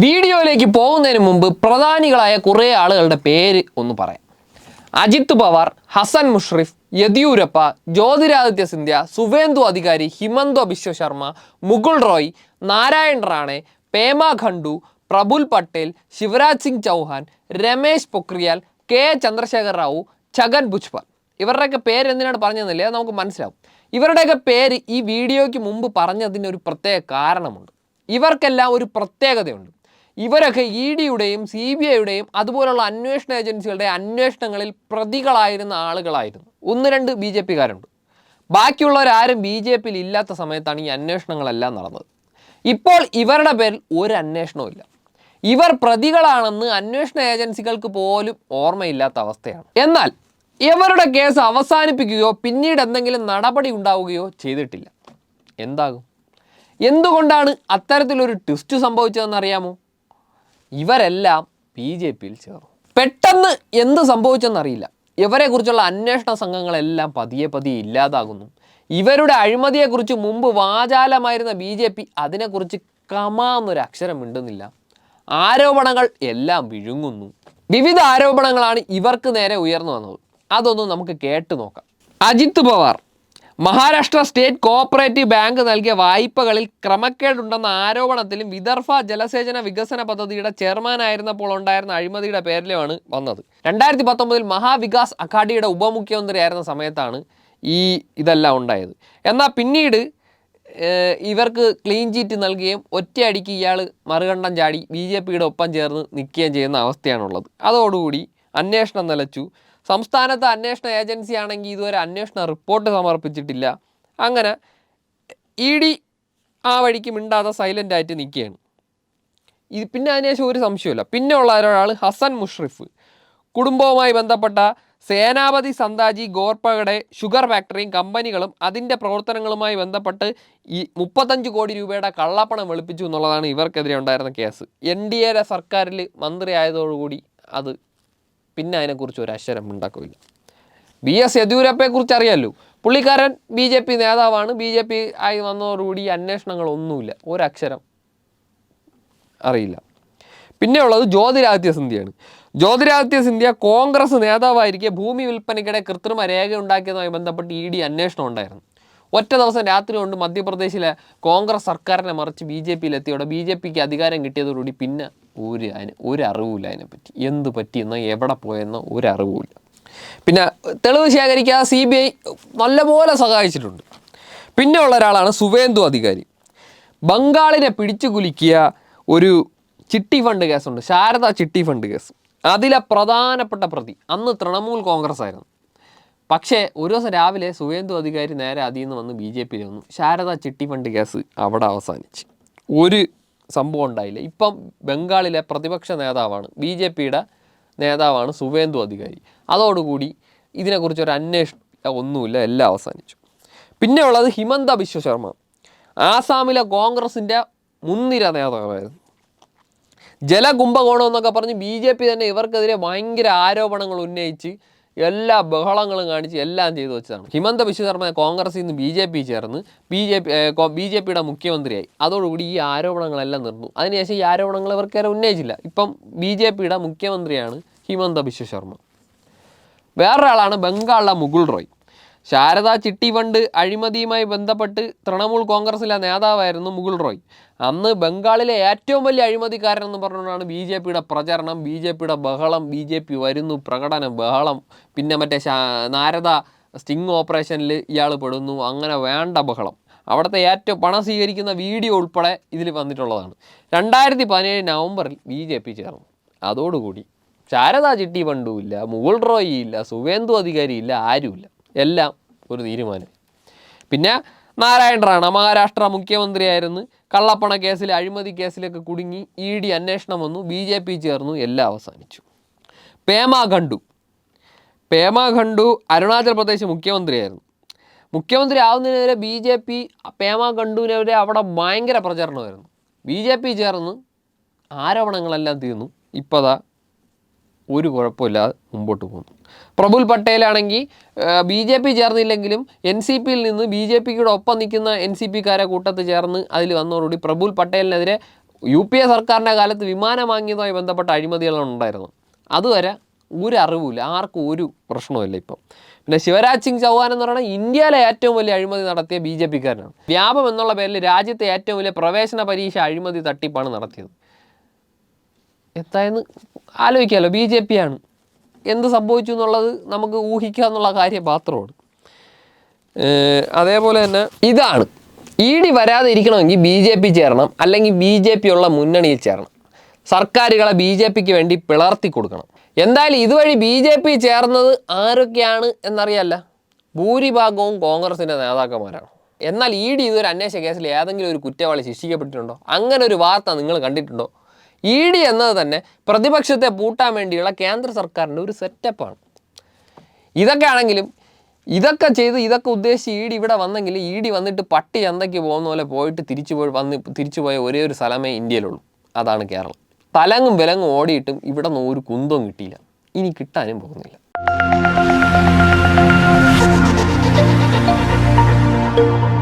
വീഡിയോയിലേക്ക് പോകുന്നതിന് മുമ്പ് പ്രധാനികളായ കുറേ ആളുകളുടെ പേര് ഒന്ന് പറയാം. അജിത് പവാർ ഹസൻ മുഷ്രിഫ് യെദ്യൂരപ്പ ജ്യോതിരാദിത്യ സിന്ധ്യ സുവേന്ദു അധികാരി ഹിമന്തോ ബിശ്വ ശർമ്മ മുകുൾ റോയ് നാരായൺ റാണെ പേമ ഖണ്ഡു പ്രഫുൽ പട്ടേൽ ശിവരാജ് സിംഗ് ചൗഹാൻ രമേശ് പൊക്രിയാൽ കെ ചന്ദ്രശേഖർ റാവു ഛഗൻ ഭുജ്പൽ. ഇവരുടെയൊക്കെ പേര് എന്തിനാണ് പറഞ്ഞതെന്നില്ലേ അത് നമുക്ക് മനസ്സിലാവും. ഇവരുടെയൊക്കെ പേര് ഈ വീഡിയോയ്ക്ക് മുമ്പ് പറഞ്ഞതിന് ഒരു പ്രത്യേക കാരണമുണ്ട്. ഇവർക്കെല്ലാം ഒരു പ്രത്യേകതയുണ്ട്. ഇവരൊക്കെ ഇ ഡിയുടെയും സി ബി ഐയുടെയും അതുപോലുള്ള അന്വേഷണ ഏജൻസികളുടെ അന്വേഷണങ്ങളിൽ പ്രതികളായിരുന്ന ആളുകളായിരുന്നു. ഒന്ന് രണ്ട് ബി ജെ പിക്കാരുണ്ട്. ബാക്കിയുള്ളവരാരും ബി ജെ പിയിൽ ഇല്ലാത്ത സമയത്താണ് ഈ അന്വേഷണങ്ങളെല്ലാം നടന്നത്. ഇപ്പോൾ ഇവരുടെ പേരിൽ ഒരു അന്വേഷണവും ഇവർ പ്രതികളാണെന്ന് അന്വേഷണ ഏജൻസികൾക്ക് പോലും ഓർമ്മയില്ലാത്ത അവസ്ഥയാണ്. എന്നാൽ ഇവരുടെ കേസ് അവസാനിപ്പിക്കുകയോ പിന്നീട് എന്തെങ്കിലും നടപടി ഉണ്ടാവുകയോ ചെയ്തിട്ടില്ല. എന്താകും? എന്തുകൊണ്ടാണ് അത്തരത്തിലൊരു ട്വിസ്റ്റ് സംഭവിച്ചതെന്ന് അറിയാമോ ഇവരെല്ലാം ബി ജെ പിയിൽ ചേർന്നു. പെട്ടെന്ന് എന്ത് സംഭവിച്ചെന്നറിയില്ല. ഇവരെക്കുറിച്ചുള്ള അന്വേഷണ സംഘങ്ങളെല്ലാം പതിയെ പതിയെ ഇല്ലാതാകുന്നു. ഇവരുടെ അഴിമതിയെക്കുറിച്ച് മുമ്പ് വാചാലമായിരുന്ന ബി ജെ പി അതിനെക്കുറിച്ച് കമാന്നൊരു അക്ഷരം മിണ്ടുന്നില്ല ആരോപണങ്ങൾ എല്ലാം വിഴുങ്ങുന്നു. വിവിധ ആരോപണങ്ങളാണ് ഇവർക്ക് നേരെ ഉയർന്നു വന്നത്. അതൊന്നും നമുക്ക് കേട്ടു നോക്കാം. Ajit Pawar Maharashtra state cooperative bank നൽകിയ വായ്പകളിൽ ക്രമക്കേടുണ്ടെന്ന ആരോപണത്തിലും വിദർഭ ജലസേചന വികസന പദ്ധതിയുടെ ചെയർമാനായിരുന്നപ്പോൾ ഉണ്ടായിരുന്ന അഴിമതിയുടെ പേരിലുമാണ് വന്നത്. രണ്ടായിരത്തി പത്തൊമ്പതിൽ മഹാവികാസ് അഘാഡിയുടെ ഉപമുഖ്യമന്ത്രിയായിരുന്ന സമയത്താണ് ഈ ഇതെല്ലാം ഉണ്ടായത്. എന്നാൽ പിന്നീട് ഇവർക്ക് ക്ലീൻ ചീറ്റ് നൽകുകയും ഒറ്റയടിക്ക് ഇയാൾ മറുകണ്ഠം ചാടി ബി ജെ പിയുടെ ഒപ്പം ചേർന്ന് നിൽക്കുകയും ചെയ്യുന്ന അവസ്ഥയാണുള്ളത്. അതോടുകൂടി അന്വേഷണം നിലച്ചു. സംസ്ഥാനത്തെ അന്വേഷണ ഏജൻസി ആണെങ്കിൽ ഇതുവരെ അന്വേഷണ റിപ്പോർട്ട് സമർപ്പിച്ചിട്ടില്ല. അങ്ങനെ ഇ ഡി ആ വഴിക്ക് മിണ്ടാതെ സൈലന്റ് ആയിട്ട് നിൽക്കുകയാണ്. ഇത് പിന്നെ അതിനുശേഷം ഒരു സംശയമില്ല പിന്നെ ഉള്ള ഒരാൾ ഹസൻ മുഷ്രിഫ്. കുടുംബവുമായി ബന്ധപ്പെട്ട സേനാപതി സന്താജി ഗോർപ്പയുടെ ഷുഗർ ഫാക്ടറിയും കമ്പനികളും അതിന്റെ പ്രവർത്തനങ്ങളുമായി ബന്ധപ്പെട്ട് ഈ മുപ്പത്തഞ്ച് കോടി രൂപയുടെ കള്ളപ്പണം വെളുപ്പിച്ചു എന്നുള്ളതാണ് ഇവർക്കെതിരെ ഉണ്ടായിരുന്ന കേസ്. എൻ ഡി എയുടെ സർക്കാരിൽ മന്ത്രി ആയതോടുകൂടി അത് പിന്നെ അതിനെക്കുറിച്ച് ഒരു അക്ഷരം ഉണ്ടാക്കില്ല ബി എസ് യെദ്യൂരപ്പയെക്കുറിച്ച് അറിയാമല്ലോ പുള്ളിക്കാരൻ ബി ജെ പി നേതാവാണ്. ബി ജെ പി ആയി വന്നതോടുകൂടി അന്വേഷണങ്ങളൊന്നുമില്ല. ഒരക്ഷരം അറിയില്ല. പിന്നെ ഉള്ളത് ജ്യോതിരാദിത്യ സിന്ധ്യയാണ്. ജ്യോതിരാദിത്യ സിന്ധ്യ കോൺഗ്രസ് നേതാവായിരിക്കെ ഭൂമി വിൽപ്പനയ്ക്കിടെ കൃത്രിമ രേഖ ഉണ്ടാക്കിയതുമായി ബന്ധപ്പെട്ട് ഇ ഡി അന്വേഷണം ഉണ്ടായിരുന്നു. ഒറ്റ ദിവസം രാത്രി കൊണ്ട് മധ്യപ്രദേശിലെ കോൺഗ്രസ് സർക്കാരിനെ മറിച്ച് ബി ജെ പിയിലെത്തിയോടെ ബി ജെ പിക്ക് അധികാരം കിട്ടിയതോടുകൂടി പിന്നെ ഒരു അതിന് ഒരു അറിവുമില്ല അതിനെപ്പറ്റി. എന്ത് പറ്റിയെന്നോ എവിടെ പോയെന്നോ ഒരു അറിവുമില്ല പിന്നെ തെളിവ് ശേഖരിക്കാൻ സി ബി ഐ നല്ലപോലെ സഹായിച്ചിട്ടുണ്ട്. പിന്നെ ഉള്ള ഒരാളാണ് സുവേന്ദു അധികാരി. ബംഗാളിനെ പിടിച്ചു കുലുക്കിയ ഒരു ചിട്ടി ഫണ്ട് കേസുണ്ട്. ശാരദ ചിട്ടി ഫണ്ട് കേസ്. അതിലെ പ്രധാനപ്പെട്ട പ്രതി അന്ന് തൃണമൂൽ കോൺഗ്രസ് ആയിരുന്നു പക്ഷേ ഒരു ദിവസം രാവിലെ സുവേന്ദു അധികാരി നേരെ അതിൽ നിന്ന് വന്ന് ബി ജെ പിയിൽ വന്നു. ശാരദ ചിട്ടി ഫണ്ട് കേസ് അവിടെ അവസാനിച്ച്. ഒരു സംഭവം ഉണ്ടായില്ല. ഇപ്പം ബംഗാളിലെ പ്രതിപക്ഷ നേതാവാണ് ബി ജെ പിയുടെ നേതാവാണ് സുവേന്ദു അധികാരി. അതോടുകൂടി ഇതിനെക്കുറിച്ച് ഒരു അന്വേഷണം ഒന്നുമില്ല എല്ലാം അവസാനിച്ചു. പിന്നെ ഉള്ളത് ഹിമന്ത ബിശ്വ ശർമ്മ. ആസാമിലെ കോൺഗ്രസിന്റെ മുൻനിര നേതാവായിരുന്നു. ജലകുംഭകോണം എന്നൊക്കെ പറഞ്ഞ് ബി ജെ പി തന്നെ ഇവർക്കെതിരെ ഭയങ്കര ആരോപണങ്ങൾ ഉന്നയിച്ച് എല്ലാ ബഹളങ്ങളും കാണിച്ച് എല്ലാം ചെയ്തു വെച്ചതാണ്. ഹിമന്ത ബിശ്വ ശർമ്മ കോൺഗ്രസിൽ നിന്ന് ബി ജെ പി ചേർന്ന് B J P B J പിയുടെ മുഖ്യമന്ത്രിയായി. അതോടുകൂടി ഈ ആരോപണങ്ങളെല്ലാം നിർന്നു. അതിനുശേഷം ഈ ആരോപണങ്ങൾ ഇവർക്കേറെ ഉന്നയിച്ചില്ല. ഇപ്പം ബി ജെ പിയുടെ മുഖ്യമന്ത്രിയാണ് ഹിമന്ത ബിശ്വ ശർമ്മ. വേറൊരാളാണ് ബംഗാളിലെ മുകുൾ റോയ്. ശാരദ ചിട്ടി ഫണ്ട് അഴിമതിയുമായി ബന്ധപ്പെട്ട് തൃണമൂൽ കോൺഗ്രസിലെ നേതാവായിരുന്നു മുകുൾ റോയ്. അന്ന് ബംഗാളിലെ ഏറ്റവും വലിയ അഴിമതിക്കാരൻ എന്ന് പറഞ്ഞുകൊണ്ടാണ് ബി ജെ പിയുടെ പ്രചരണം ബി ജെ പിയുടെ ബഹളം ബി ജെ പി വരുന്നു പ്രകടനം ബഹളം. പിന്നെ മറ്റേ നാരദ സ്റ്റിങ് ഓപ്പറേഷനിൽ ഇയാൾ പെടുന്നു അങ്ങനെ വേണ്ട ബഹളം. അവിടുത്തെ ഏറ്റവും പണം സ്വീകരിക്കുന്ന വീഡിയോ ഉൾപ്പെടെ ഇതിൽ വന്നിട്ടുള്ളതാണ്. രണ്ടായിരത്തി പതിനേഴ് നവംബറിൽ ബി ജെ പി ചേർന്നു. അതോടുകൂടി ശാരദ ചിട്ടി ഫണ്ടുമില്ല മുകുൾ റോയി ഇല്ല സുവേന്ദു അധികാരി ഇല്ല ആരുമില്ല. എല്ലാം ഒരു തീരുമാനം. പിന്നെ നാരായണ റാണ മഹാരാഷ്ട്ര മുഖ്യമന്ത്രിയായിരുന്നു. കള്ളപ്പണ കേസിൽ അഴിമതി കേസിലൊക്കെ കുടുങ്ങി ഇ ഡി അന്വേഷണം വന്നു ബി ജെ പി ചേർന്നു എല്ലാം അവസാനിച്ചു. പേമ ഖണ്ഡു. പേമ ഖണ്ഡു അരുണാചൽ പ്രദേശ് മുഖ്യമന്ത്രിയായിരുന്നു. മുഖ്യമന്ത്രി ആവുന്നതിനെതിരെ ബി ജെ പി പേമ ഖണ്ഡുവിനെതിരെ അവിടെ ഭയങ്കര പ്രചരണമായിരുന്നു. ബി ജെ പി ചേർന്ന് ആരോപണങ്ങളെല്ലാം തീർന്നു. ഇപ്പതാ ഒരു കുഴപ്പമില്ലാതെ മുമ്പോട്ട് പോകുന്നു. പ്രഫുൽ പട്ടേലാണെങ്കിൽ ബി ജെ പി ചേർന്നില്ലെങ്കിലും എൻ സി പിയിൽ നിന്ന് ബി ജെ പിയുടെ ഒപ്പം നിൽക്കുന്ന എൻ സി പിക്കാരെ കൂട്ടത്ത് ചേർന്ന് അതിൽ വന്നതോടുകൂടി പ്രഫുൽ പട്ടേലിനെതിരെ യു പി എ സർക്കാരിന്റെ കാലത്ത് വിമാനം വാങ്ങിയതുമായി ബന്ധപ്പെട്ട അഴിമതികളുണ്ടായിരുന്നു അതുവരെ ഒരു അറിവില്ല ആർക്കും ഒരു പ്രശ്നവുമില്ല ഇപ്പം. പിന്നെ ശിവരാജ് സിംഗ് ചൗഹാൻ എന്ന് പറയുന്നത് ഇന്ത്യയിലെ ഏറ്റവും വലിയ അഴിമതി നടത്തിയ ബി ജെ പിക്കാരനാണ്. വ്യാപം എന്നുള്ള പേരിൽ രാജ്യത്തെ ഏറ്റവും വലിയ പ്രവേശന പരീക്ഷ അഴിമതി തട്ടിപ്പാണ് നടത്തിയത്. എന്തായെന്ന് ആലോചിക്കാമല്ലോ ബി ജെ പി ആണ്. എന്ത് സംഭവിച്ചു എന്നുള്ളത് നമുക്ക് ഊഹിക്കുക എന്നുള്ള കാര്യം മാത്രമാണ്. അതേപോലെ തന്നെ ഇതാണ്. ഇ ഡി വരാതെ ഇരിക്കണമെങ്കിൽ ബി ജെ പി ചേരണം അല്ലെങ്കിൽ ബി ജെ പി ഉള്ള മുന്നണിയിൽ ചേരണം. സർക്കാരുകളെ ബി ജെ പിക്ക് വേണ്ടി പിളർത്തി കൊടുക്കണം. എന്തായാലും ഇതുവഴി ബി ജെ പി ചേർന്നത് ആരൊക്കെയാണ് എന്നറിയാല്ല. ഭൂരിഭാഗവും കോൺഗ്രസിന്റെ നേതാക്കന്മാരാണ്. എന്നാൽ ഇ ഡി ഇതൊരു അന്വേഷണ കേസിൽ ഏതെങ്കിലും ഒരു കുറ്റവാളി ശിക്ഷിക്കപ്പെട്ടിട്ടുണ്ടോ? അങ്ങനെ ഒരു വാർത്ത നിങ്ങൾ കണ്ടിട്ടുണ്ടോ? ഇ ഡി എന്നത് തന്നെ പ്രതിപക്ഷത്തെ പൂട്ടാൻ വേണ്ടിയുള്ള കേന്ദ്ര സർക്കാരിന്റെ ഒരു സെറ്റപ്പാണ് ഇതൊക്കെ ആണെങ്കിലും ഇതൊക്കെ ചെയ്ത് ഇതൊക്കെ ഉദ്ദേശിച്ച് ഇ ഡി ഇവിടെ വന്നെങ്കിൽ ഇ ഡി വന്നിട്ട് പട്ടി ചന്തയ്ക്ക് പോകുന്ന പോലെ പോയിട്ട് തിരിച്ചു പോയി വന്ന് തിരിച്ചു പോയ ഒരേ ഒരു സ്ഥലമേ ഇന്ത്യയിലുള്ളൂ. അതാണ് കേരളം. തലങ്ങും വിലങ്ങും ഓടിയിട്ടും ഇവിടെ നിന്ന് ഒരു കുന്തവും കിട്ടിയില്ല. ഇനി കിട്ടാനും പോകുന്നില്ല. Thank you.